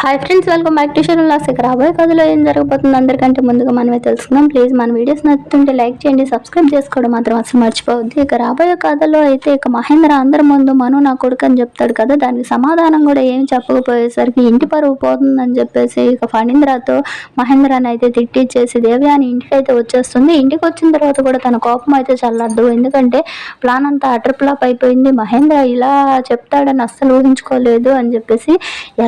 Hi friends welcome back to షెరల్ లాసిక్ రాబోయే కథలో ఏం జరగబోతుంది అందరికంటే ముందుగా మనమే తెలుసుకుందాం. ప్లీజ్ మన వీడియోస్ నచ్చుతుంటే లైక్ చేయండి సబ్స్క్రైబ్ చేసుకోవడం మాత్రం అసలు మర్చిపోవద్దు. ఇక రాబోయే కథలో అయితే ఇక మహేంద్ర అందరి ముందు మను నా కొడుకు అని చెప్తాడు కదా దానికి సమాధానం కూడా ఏం చెప్పకపోయేసరికి ఇంటి పరువు పోతుందని చెప్పేసి ఇక ఫణీంద్రతో మహేంద్రాన్ని అయితే తిట్టిచ్చేసి దేవ్యాని ఇంటికి అయితే వచ్చేస్తుంది. ఇంటికి వచ్చిన తర్వాత కూడా తన కోపం అయితే చల్లద్దు ఎందుకంటే ప్లాన్ అంతా అటర్ అయిపోయింది. మహేంద్ర ఇలా చెప్తాడని అస్సలు ఊహించుకోలేదు అని చెప్పేసి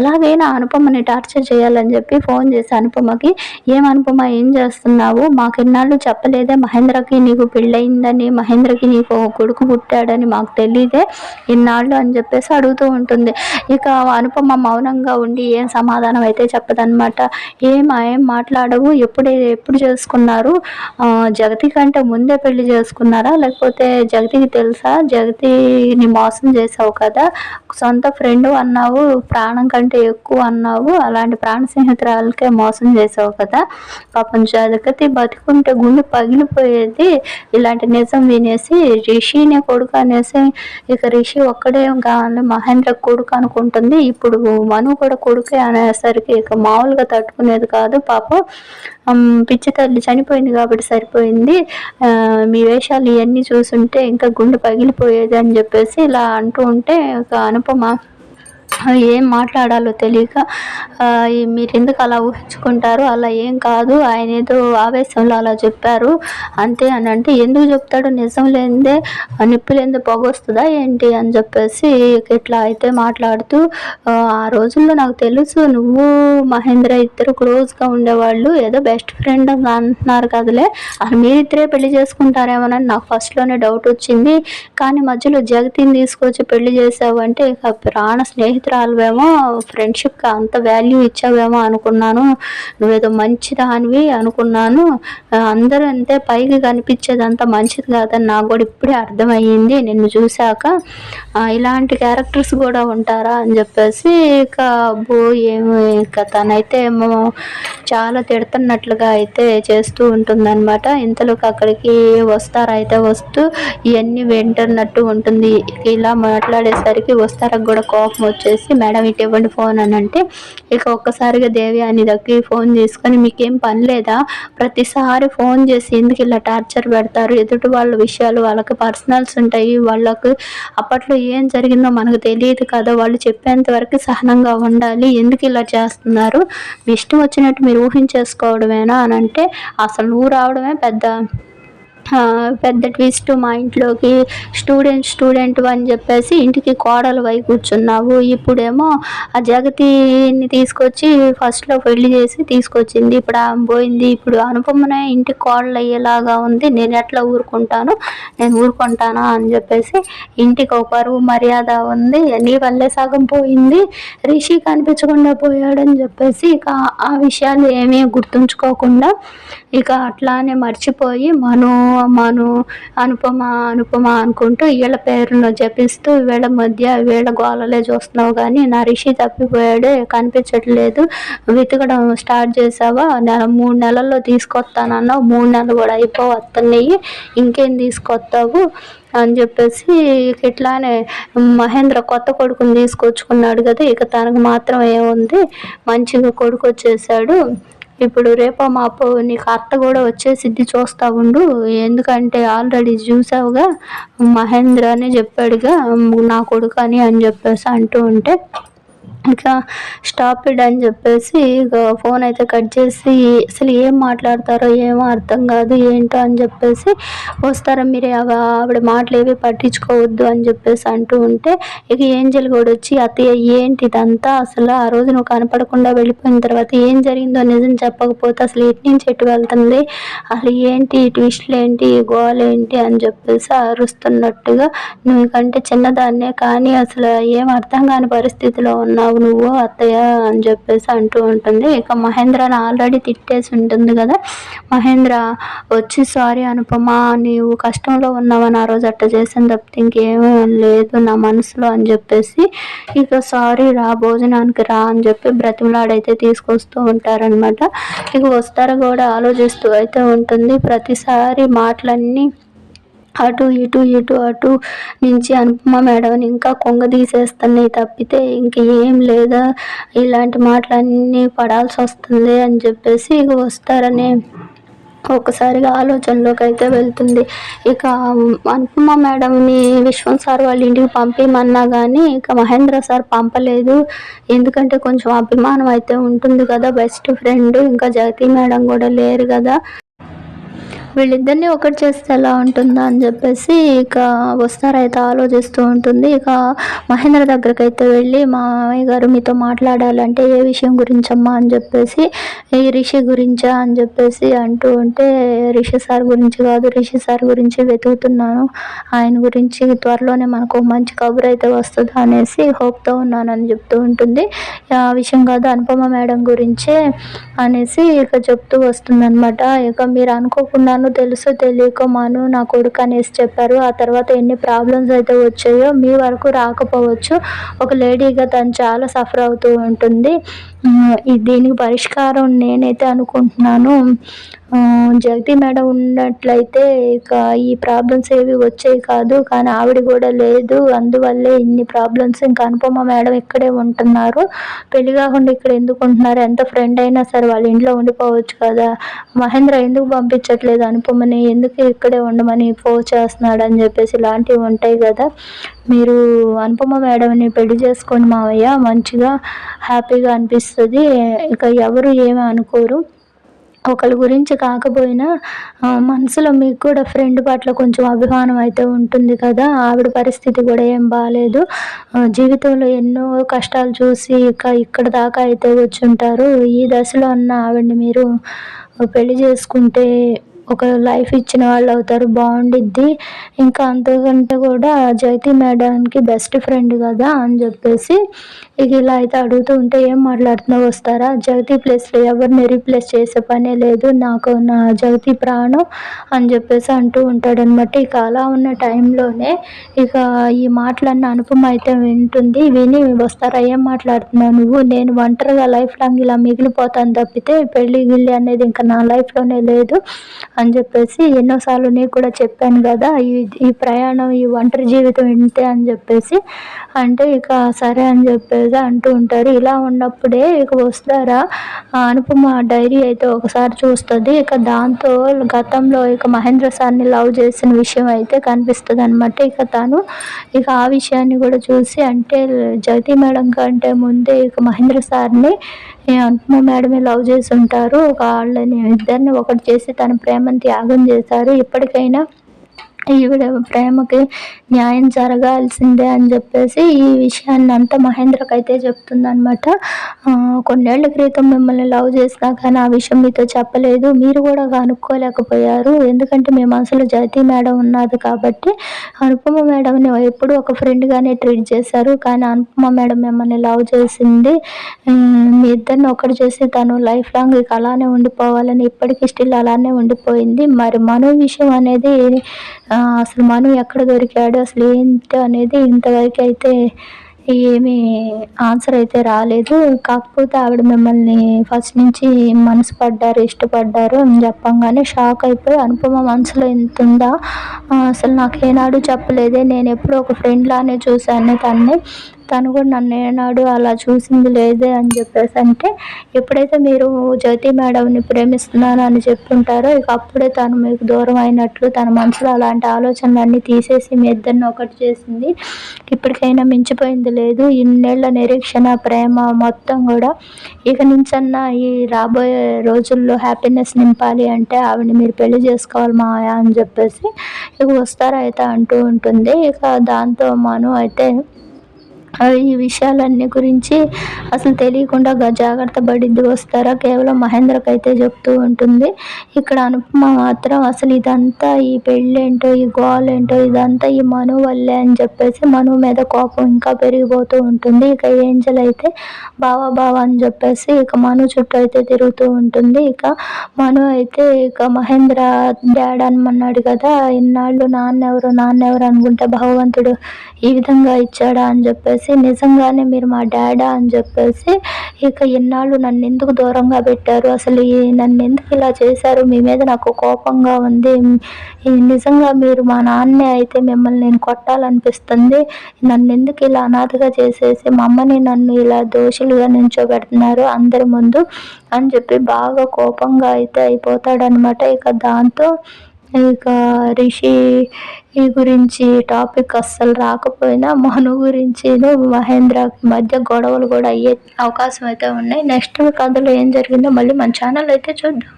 ఎలాగైనా అనుపమని టార్చర్ చేయాలని చెప్పి ఫోన్ చేసి అనుపమకి ఏం అనుపమ ఏం చేస్తున్నావు? మాకు ఎన్నాళ్ళు చెప్పలేదే మహేంద్రకి నీకు పెళ్ళయిందని మహేంద్రకి నీకు కొడుకు పుట్టాడని మాకు తెలియదే ఇన్నాళ్ళు అని చెప్పేసి అడుగుతూ ఉంటుంది. ఇక అనుపమ మౌనంగా ఉండి ఏం సమాధానం అయితే చెప్పదనమాట. ఏం ఏం మాట్లాడవు? ఎప్పుడే ఎప్పుడు చేసుకున్నారు? జగతి కంటే ముందే పెళ్ళి చేసుకున్నారా? లేకపోతే జగతికి తెలుసా? జగతిని మోసం చేసావు కదా? సొంత ఫ్రెండ్ అన్నావు ప్రాణం కంటే ఎక్కువ అన్నావు. అలాంటి ప్రాణ స్నేహితురాలకే మోసం చేసావు కదా. పాపం జగతి బతుకుంటే గుండె పగిలిపోయేది. ఇలాంటి నిజం వినేసి రిషినే కొడుకు అనేసి ఇక రిషి ఒక్కడే కానీ మహేంద్ర కొడుకు అనుకుంటుంది. ఇప్పుడు మను కూడా కొడుకే అనేసరికి ఇక మామూలుగా తట్టుకునేది కాదు పాపం. పిచ్చి తల్లి చనిపోయింది కాబట్టి సరిపోయింది. మీ వేషాలు ఇవన్నీ చూసుంటే ఇంకా గుండె పగిలిపోయేది అని చెప్పేసి ఇలా అంటూ ఉంటే ఇక అనుపమ ఏం మాట్లాడాలో తెలియక మీరు ఎందుకు అలా ఊహించుకుంటారు? అలా ఏం కాదు. ఆయన ఏదో ఆవేశంలో అలా చెప్పారు. అంతే అని అంటే ఎందుకు చెప్తాడు? నిజం లేదే ఆ పొగొస్తుందా ఏంటి? అని చెప్పేసి ఇట్లా అయితే మాట్లాడుతూ ఆ, రోజుల్లో నాకు తెలుసు నువ్వు మహేంద్ర ఇద్దరు క్లోజ్గా ఉండేవాళ్ళు. ఏదో బెస్ట్ ఫ్రెండ్ అని అంటున్నారు కదలే. అసలు మీరిద్దరే పెళ్ళి చేసుకుంటారేమోనని నాకు ఫస్ట్లోనే డౌట్ వచ్చింది. కానీ మధ్యలో జగతిని తీసుకొచ్చి పెళ్ళి చేసావు అంటే ఇక ప్రాణ స్నేహితురాలువేమో ఫ్రెండ్షిప్కి అంత వాల్యూ ఇచ్చావేమో అనుకున్నాను. నువ్వేదో మంచిదానివి అనుకున్నాను. అందరూ అంతే పైకి కనిపించేది అంత మంచిది కాదని నాకు కూడా ఇప్పుడే అర్థమయ్యింది నిన్ను చూశాక. ఇలాంటి క్యారెక్టర్స్ కూడా ఉంటారా అని చెప్పేసి ఇక అబ్బో ఏమి ఇక తనైతే ఏమో చాలా తిడుతున్నట్లుగా అయితే చేస్తూ ఉంటుందన్నమాట. ఇంతలోకి అక్కడికి వస్తారా అయితే వస్తూ ఇవన్నీ వింటున్నట్టు ఉంటుంది. ఇలా మాట్లాడేసరికి వస్తారకు కూడా కోపం వచ్చేసి మేడం ఇటు ఇవ్వండి ఫోన్ అని అంటే ఇక ఒక్కసారిగా దేవి అని దగ్గర ఫోన్ తీసుకొని మీకేం పని లేదా? ప్రతిసారి ఫోన్ చేసి ఎందుకు ఇలా టార్చర్ పెడతారు? ఎదుటి వాళ్ళ విషయాలు వాళ్ళకి పర్సనల్స్ ఉంటాయి. వాళ్ళకు అప్పట్లో ఏం జరిగిందో మనకు తెలియదు కదా. వాళ్ళు చెప్పేంత వరకు సహనంగా ఉండాలి. ఎందుకు ఇలా చేస్తున్నారు? మీ ఇష్టం వచ్చినట్టు మీరు ఊహించేసుకోవడమేనా అని అంటే అసలు నువ్వు రావడమే పెద్ద పెద్ద ట్విస్ట్ మా ఇంట్లోకి స్టూడెంట్ స్టూడెంట్ అని చెప్పేసి ఇంటికి కోడలు వై కూర్చున్నావు. ఇప్పుడేమో ఆ జగతిని తీసుకొచ్చి ఫస్ట్లో పెళ్ళి చేసి తీసుకొచ్చింది. ఇప్పుడు ఆమె పోయింది. ఇప్పుడు అనుపమనే ఇంటికి కోడలు అయ్యేలాగా ఉంది. నేను ఎట్లా ఊరుకుంటాను? నేను ఊరుకుంటానా అని చెప్పేసి ఇంటికి ఒక పరువు మర్యాద ఉంది. నీ వల్లే సగం పోయింది. రిషి కనిపించకుండా పోయాడని చెప్పేసి ఇక ఆ విషయాలు ఏమీ గుర్తుంచుకోకుండా ఇక అట్లానే మర్చిపోయి మను అమ్మను అనుపమ అనుపమ అనుకుంటూ వీళ్ళ పేరును జపిస్తూ వీళ్ళ మధ్య వీళ్ళ గోళలే చూస్తున్నావు కానీ నా రిషి తప్పిపోయాడే కనిపించట్లేదు. వెతకడం స్టార్ట్ చేసావా నెల మూడు నెలల్లో తీసుకొస్తానన్నావు మూడు నెలలు కూడా అయిపోవు వస్తున్నాయి ఇంకేం తీసుకొస్తావు? అని చెప్పేసి ఇక ఇట్లానే మహేంద్ర కొత్త కొడుకుని తీసుకొచ్చుకున్నాడు కదా ఇక తనకు మాత్రం ఏముంది మంచిగా కొడుకు వచ్చేసాడు. ఇప్పుడు రేపో మాపో నీకు అత్త కూడా వచ్చేసిద్ది చూస్తా ఉండు. ఎందుకంటే ఆల్రెడీ చూసావుగా మహేంద్ర అనే చెప్పాడుగా నా కొడుకు అని అని చెప్పేసి అంటూ ఉంటే ఇంకా స్టాప్ ఇడ్ అని చెప్పేసి ఇక ఫోన్ అయితే కట్ చేసి అసలు ఏం మాట్లాడతారో ఏమో అర్థం కాదు ఏంటో అని చెప్పేసి వస్తారా మీరే అవి ఆవిడ మాటలు ఏవి పట్టించుకోవద్దు అని చెప్పేసి అంటూ ఉంటే ఇక ఏంజల్ కూడా వచ్చి అత్తయ్య ఏంటి ఇదంతా? అసలు ఆ రోజు నువ్వు కనపడకుండా వెళ్ళిపోయిన తర్వాత ఏం జరిగిందో నిజం చెప్పకపోతే అసలు ఎటు నుంచి ఎటు వెళ్తుంది? అసలు ఏంటి ట్విస్ట్లు ఏంటి ఈ గోల్ ఏంటి? అని చెప్పేసి అరుస్తున్నట్టుగా నువ్వు కంటే చిన్నదాన్నే కానీ అసలు ఏం అర్థం కాని పరిస్థితిలో ఉన్నావు. నువ్వు అత్తయ్య అని చెప్పేసి అంటూ ఉంటుంది. ఇక మహేంద్రని ఆల్రెడీ తిట్టేసి ఉంటుంది కదా. మహేంద్ర వచ్చి సారీ అనుపమా నీవు కష్టంలో ఉన్నావని ఆ రోజు అట్ట చేసిన తప్పితే ఇంకేమీ లేదు నా మనసులో అని చెప్పేసి ఇక సారీ రా భోజనానికి రా అని చెప్పి బ్రతిమలాడైతే తీసుకొస్తూ ఉంటారనమాట ఇక వస్తారు కూడా ఆలోచిస్తూ అయితే ఉంటుంది. ప్రతిసారి మాటలన్నీ అటు ఇటు ఇటు అటు నుంచి అనుపమ మేడం ఇంకా కొంగ తీసేస్తున్నాయి తప్పితే ఇంక ఏం లేదా? ఇలాంటి మాటలన్నీ పడాల్సి వస్తుంది అని చెప్పేసి ఇక వస్తారని ఒకసారిగా ఆలోచనలోకి అయితే వెళ్తుంది. ఇక అనుపమ మేడంని విశ్వం సార్ వాళ్ళ ఇంటికి పంపించమన్నా కానీ ఇక మహేంద్ర సార్ పంపలేదు. ఎందుకంటే కొంచెం అభిమానం అయితే ఉంటుంది కదా బెస్ట్ ఫ్రెండ్ ఇంకా జగతి మేడం కూడా లేరు కదా. వీళ్ళిద్దరిని ఒకటి చేస్తే ఎలా ఉంటుందా అని చెప్పేసి ఇక వస్తారైతే ఆలోచిస్తూ ఉంటుంది. ఇక మహేంద్ర దగ్గరికి అయితే వెళ్ళి మామయ్య గారు మీతో మాట్లాడాలంటే ఏ విషయం గురించమ్మా? అని చెప్పేసి ఈ రిషి గురించా? అని చెప్పేసి అంటూ ఉంటే రిషి సార్ గురించి కాదు రిషి సార్ గురించి వెతుకుతున్నాను. ఆయన గురించి త్వరలోనే మనకు మంచి కబురు అయితే వస్తుంది? అనేసి హోప్తో ఉన్నానని చెప్తూ ఉంటుంది. ఆ విషయం కాదు అనుపమ మేడం గురించే అనేసి ఇక చెప్తూ వస్తుందనమాట ఇక మీరు అనుకోకుండా తను తెలుసు తెలియక మను నా కొడుకు అనేసి చెప్పారు. ఆ తర్వాత ఎన్ని ప్రాబ్లమ్స్ అయితే వచ్చాయో మీ వరకు రాకపోవచ్చు. ఒక లేడీగా తను చాలా సఫర్ అవుతూ ఉంటుంది. దీనికి పరిష్కారం నేనైతే అనుకుంటున్నాను. జగతి మేడం ఉన్నట్లయితే ఇక ఈ ప్రాబ్లమ్స్ ఏవి వచ్చేవి కాదు కానీ ఆవిడ కూడా లేదు. అందువల్లే ఇన్ని ప్రాబ్లమ్స్ ఇంకా అనుపమ మేడం ఇక్కడే ఉంటున్నారు. పెళ్ళి కాకుండా ఇక్కడ ఎందుకు ఉంటున్నారు? ఎంత ఫ్రెండ్ అయినా సరే వాళ్ళ ఇంట్లో ఉండిపోవచ్చు కదా. మహేంద్ర ఎందుకు పంపించట్లేదు అనుపమని? ఎందుకు ఇక్కడే ఉండమని ఫోన్ చేస్తున్నాడు అని చెప్పేసి ఇలాంటివి ఉంటాయి కదా. మీరు అనుపమ మేడంని పెళ్ళి చేసుకోండి మావయ్య మంచిగా హ్యాపీగా అనిపిస్తుంది ఇక ఎవరు ఏమీ అనుకోరు. ఒకరి గురించి కాకపోయినా మనసులో మీకు కూడా ఫ్రెండ్ పట్ల కొంచెం అభిమానం అయితే ఉంటుంది కదా. ఆవిడ పరిస్థితి కూడా ఏం బాగాలేదు జీవితంలో ఎన్నో కష్టాలు చూసి ఇక ఇక్కడ దాకా అయితే వచ్చి ఉంటారు ఈ దశలో ఉన్న ఆవిడని మీరు పెళ్ళి చేసుకుంటే ఒక లైఫ్ ఇచ్చిన వాళ్ళు అవుతారు బాగుండిద్ది. ఇంకా అంతకంటే కూడా జగతి మేడానికి బెస్ట్ ఫ్రెండ్ కదా అని చెప్పేసి ఇక ఇలా అయితే అడుగుతూ ఉంటే ఏం మాట్లాడుతున్నావు వస్తారా? జగతి ప్లేస్లో ఎవరిని రీప్లేస్ చేసే పనే లేదు నాకు నా జగతి ప్రాణం అని చెప్పేసి అంటూ ఉంటాడనమాట. ఇక అలా ఉన్న టైంలోనే ఇక ఈ మాటలన్నీ అనుపమ అయితే వింటుంది. విని వస్తారా? ఏం మాట్లాడుతున్నావు నువ్వు? నేను ఒంటరిగా లైఫ్ లాంగ్ ఇలా మిగిలిపోతాను తప్పితే పెళ్ళి గిళ్ళి అనేది ఇంకా నా లైఫ్లోనే లేదు. అని చెప్పేసి ఎన్నోసార్లు నీకు కూడా చెప్పాను కదా ఈ ఈ ప్రయాణం ఈ ఒంటరి జీవితం ఇంతే అని చెప్పేసి. అంటే ఇక సరే అని చెప్పేసి అంటూ ఉంటారు. ఇలా ఉన్నప్పుడే ఇక వస్తారా? అనుపమ డైరీ అయితే ఒకసారి చూస్తుంది. ఇక దాంతో గతంలో ఇక మహేంద్ర సార్ని లవ్ చేసిన విషయం అయితే కనిపిస్తుంది అనమాట ఇక తను ఇక ఆ విషయాన్ని కూడా చూసి అంటే జగతి మేడం కంటే ముందే ఇక మహేంద్ర సార్ని అనుపమ మేడమే లవ్ చేసి ఉంటారు. వాళ్ళని ఇద్దరిని ఒకటి చేసి తన ప్రేమను త్యాగం చేశారు. ఇప్పటికైనా ఈవిడ ప్రేమకి న్యాయం జరగాల్సిందే అని చెప్పేసి ఈ విషయాన్ని అంతా మహేంద్రకి అయితే చెప్తుందనమాట కొన్నేళ్ళ క్రితం మిమ్మల్ని లవ్ చేసినా కానీ ఆ విషయం మీతో చెప్పలేదు. మీరు కూడా కనుక్కోలేకపోయారు ఎందుకంటే మీ మనసులో జగతి మేడం ఉన్నది కాబట్టి అనుపమ మేడంని ఎప్పుడు ఒక ఫ్రెండ్గానే ట్రీట్ చేశారు. కానీ అనుపమ మేడం మిమ్మల్ని లవ్ చేసింది. మీ ఇద్దరిని ఒకటి చేసి తను లైఫ్ లాంగ్ ఇక అలానే ఉండిపోవాలని ఇప్పటికీ స్టిల్ అలానే ఉండిపోయింది. మరి మనో విషయం అనేది అసలు మను ఎక్కడ దొరికాడు అసలు ఏంటి అనేది ఇంతవరకు అయితే ఏమీ ఆన్సర్ అయితే రాలేదు. కాకపోతే ఆవిడ మిమ్మల్ని ఫస్ట్ నుంచి మనసు పడ్డారు ఇష్టపడ్డారు అని చెప్పంగానే షాక్ అయిపోయి అనుపమ మనసులో ఎంత ఉందా? అసలు నాకు ఏనాడు చెప్పలేదే. నేను ఎప్పుడూ ఒక ఫ్రెండ్ లానే చూశాను తన్ని. తను కూడా నన్ను ఏనాడు అలా చూసింది లేదే అని చెప్పేసి అంటే ఎప్పుడైతే మీరు జ్యోతి మేడంని ప్రేమిస్తున్నాను అని చెప్పుంటారో ఇక అప్పుడే తను మీకు దూరం అయినట్లు తన మనసులో అలాంటి ఆలోచనలన్నీ తీసేసి మీ ఇద్దరిని ఒకటి చేసింది. ఇప్పటికైనా మించిపోయింది లేదు. ఇన్నేళ్ళ నిరీక్షణ ప్రేమ మొత్తం కూడా ఇక నుంచన్నా ఈ రాబోయే రోజుల్లో హ్యాపీనెస్ నింపాలి అంటే ఆవిడని మీరు పెళ్ళి చేసుకోవాలి మాయా అని చెప్పేసి ఇక వస్తారైతే అంటూ ఉంటుంది. ఇక దాంతో మను అయితే ఈ విషయాలన్నీ గురించి అసలు తెలియకుండా జాగ్రత్త పడిద్ది వస్తారా? కేవలం మహేంద్రకైతే చెప్తూ ఉంటుంది. ఇక్కడ అనుపమ మాత్రం అసలు ఇదంతా ఈ పెళ్ళేంటో ఈ గోలేంటో ఇదంతా ఈ మను వల్లే అని చెప్పేసి మను మీద కోపం ఇంకా పెరిగిపోతూ ఉంటుంది. ఇక ఏంజల్ అయితే బావా బావా అని చెప్పేసి ఇక మను చుట్టూ అయితే తిరుగుతూ ఉంటుంది. ఇక మను అయితే ఇక మహేంద్ర డాడ్ అనమన్నాడు కదా ఇన్నాళ్ళు నాన్నెవరు నాన్నెవరు అనుకుంటే భగవంతుడు ఈ విధంగా ఇచ్చాడా అని చెప్పేసి చెప్పేసి నిజంగానే మీరు మా డాడా అని చెప్పేసి ఇక ఇన్నాళ్ళు నన్ను ఎందుకు దూరంగా పెట్టారు? అసలు ఈ నన్ను ఎందుకు ఇలా చేశారు? మీ మీద నాకు కోపంగా ఉంది. ఈ నిజంగా మీరు మా నాన్నే అయితే మిమ్మల్ని నేను కొట్టాలనిపిస్తుంది. నన్ను ఎందుకు ఇలా అనాథగా చేసేసి మా అమ్మని నన్ను ఇలా దోషులుగా నించోబెడుతున్నారు అందరి ముందు అని చెప్పి బాగా కోపంగా అయితే అయిపోతాడనమాట ఇక దాంతో ఇక రిషి ఈ గురించి టాపిక్ అస్సలు రాకపోయినా మను గురించి మహేంద్రకి మధ్య గొడవలు కూడా అయ్యే అవకాశం అయితే ఉన్నాయి. నెక్స్ట్ కథలో ఏం జరిగిందో మళ్ళీ మన ఛానల్ అయితే చూద్దాం.